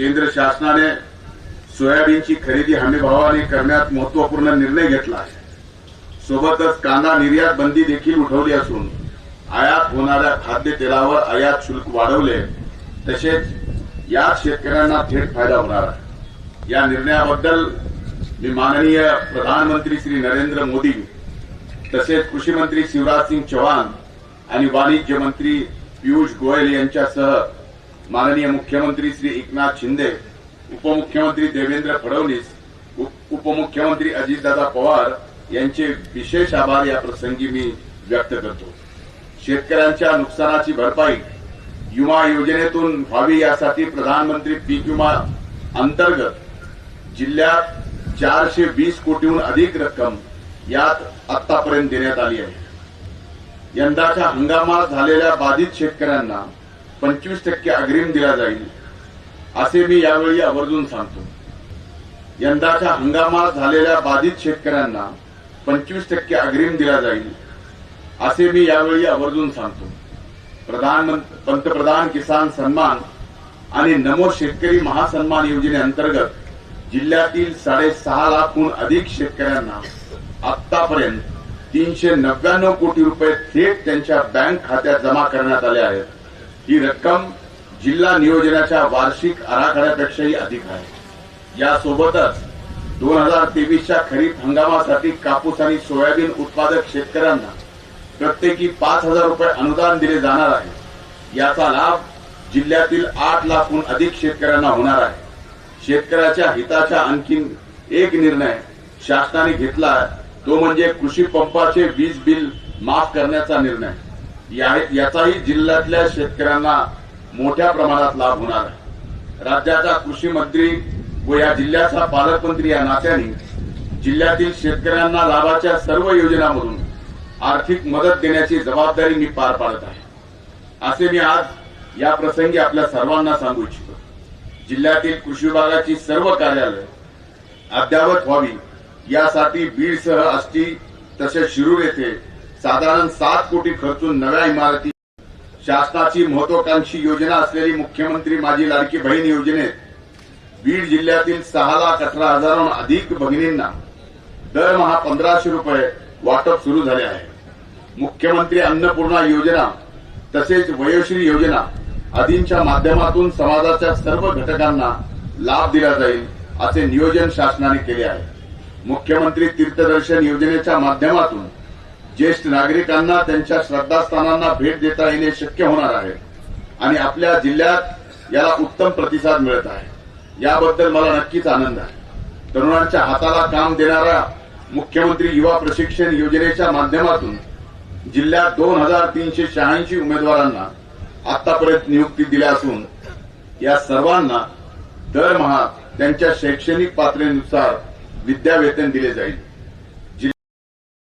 केंद्र शासनाने सोयाबीनची खरेदी हमीभावाने करण्यात महत्त्वपूर्ण निर्णय घेतला आहे. सोबतच कांदा निर्यात बंदी देखील उठवली असून आयात होणाऱ्या खाद्य तेलावर आयात शुल्क वाढवले तसेच या शेतकऱ्यांना थेट फायदा होणार आहे. या निर्णयाबद्दल मी माननीय प्रधानमंत्री श्री नरेंद्र मोदी तसेच कृषी मंत्री शिवराज सिंग चौहान आणि वाणिज्य मंत्री पियुष गोयल यांच्यासह माननीय मुख्यमंत्री श्री एकनाथ शिंदे उपमुख्यमंत्री देवेंद्र फडणवीस उपमुख्यमंत्री अजितदादा पवार यांचे विशेष आभार या प्रसंगी मी व्यक्त करतो. शेतकऱ्यांच्या नुकसानाची भरपाई विमा योजनेतून व्हावी यासाठी प्रधानमंत्री पीक विमा अंतर्गत जिल्ह्यात चारशे वीस कोटीहून अधिक रक्कम यात आतापर्यंत देण्यात आली आहे. यंदाच्या हंगामात झालेल्या बाधित शेतकऱ्यांना पंचवीस टक्के अग्रिम दिला जाईल. असे मी यावेळी आवर्जून सांगतो. यंदाच्या हंगामात झालेल्या बाधित शेतकऱ्यांना पंचवीस टक्के अग्रिम दिला जाईल. असे मी यावेळी आवर्जून सांगतो. प्रधानमंत्री पंतप्रधान किसान सन्मान आणि नमो शेतकरी महासन्मान योजनेअंतर्गत जिल्ह्यातील साडेसहा लाखहून अधिक शेतकऱ्यांना आतापर्यंत तीनशे नव्याण्णव कोटी रुपये थेट त्यांच्या बँक खात्यात जमा करण्यात आले आहेत. ही रक्कम जिल्हा नियोजनाच्या वार्षिक आराखड्यापेक्षाही अधिक आहे. यासोबतच दोन हजार तेवीसच्या खरीप हंगामासाठी कापूस आणि सोयाबीन उत्पादक शेतकऱ्यांना प्रत्येकी पाच हजार रुपये अनुदान दिले जाणार आहे. याचा लाभ जिल्ह्यातील आठ लाखहून अधिक शेतकऱ्यांना होणार आहे. शेतकऱ्याच्या हिताचा आणखीन एक निर्णय शासनाने घेतला तो म्हणजे कृषी पंपाचे वीज बिल माफ करण्याचा निर्णय. याचाही जिल्ह्यातल्या शेतकऱ्यांना मोठ्या प्रमाणात लाभ होणार आहे. राज्याचा कृषी मंत्री व या जिल्ह्याचा पालकमंत्री या नात्याने जिल्ह्यातील शेतकऱ्यांना लाभाच्या सर्व योजनांमधून आर्थिक मदत देण्याची जबाबदारी मी पार पाडत आहे. असे मी आज या प्रसंगी आपल्या सर्वांना सांगू इच्छितो. जिल्ह्यातील कृषी विभागाची सर्व कार्यालय अद्यावत व्हावी यासाठी बीडसह आष्टी तसेच शिरूर येथे साधारण सात कोटी खर्चून नव्या इमारती शासनाची महत्वाकांक्षी योजना असलेली मुख्यमंत्री माझी लाडकी बहीण योजनेत बीड जिल्ह्यातील सहा लाख अठरा हजारांहून अधिक भगिनींना दरमहा पंधराशे रुपये वाटप सुरू झाले आहे. मुख्यमंत्री अन्नपूर्णा योजना तसेच वयोश्री योजना आदींच्या माध्यमातून समाजाच्या सर्व घटकांना लाभ दिला जाईल असे नियोजन शासनाने केले आहे. मुख्यमंत्री तीर्थदर्शन योजनेच्या माध्यमातून ज्येष्ठ नागरिकांना त्यांच्या श्रद्धास्थानांना भेट देता येणे शक्य होणार आहे. आणि आपल्या जिल्ह्यात याला उत्तम प्रतिसाद मिळत आहे. याबद्दल मला नक्कीच आनंद आहे. तरुणांच्या हाताला काम देणाऱ्या मुख्यमंत्री युवा प्रशिक्षण योजनेच्या माध्यमातून जिल्ह्यात दोन हजार तीनशे शहाऐंशी उमेदवारांना आतापर्यंत नियुक्ती दिल्या असून या सर्वांना दरमहा त्यांच्या शैक्षणिक पातळीनुसार विद्यावेतन दिले जाईल.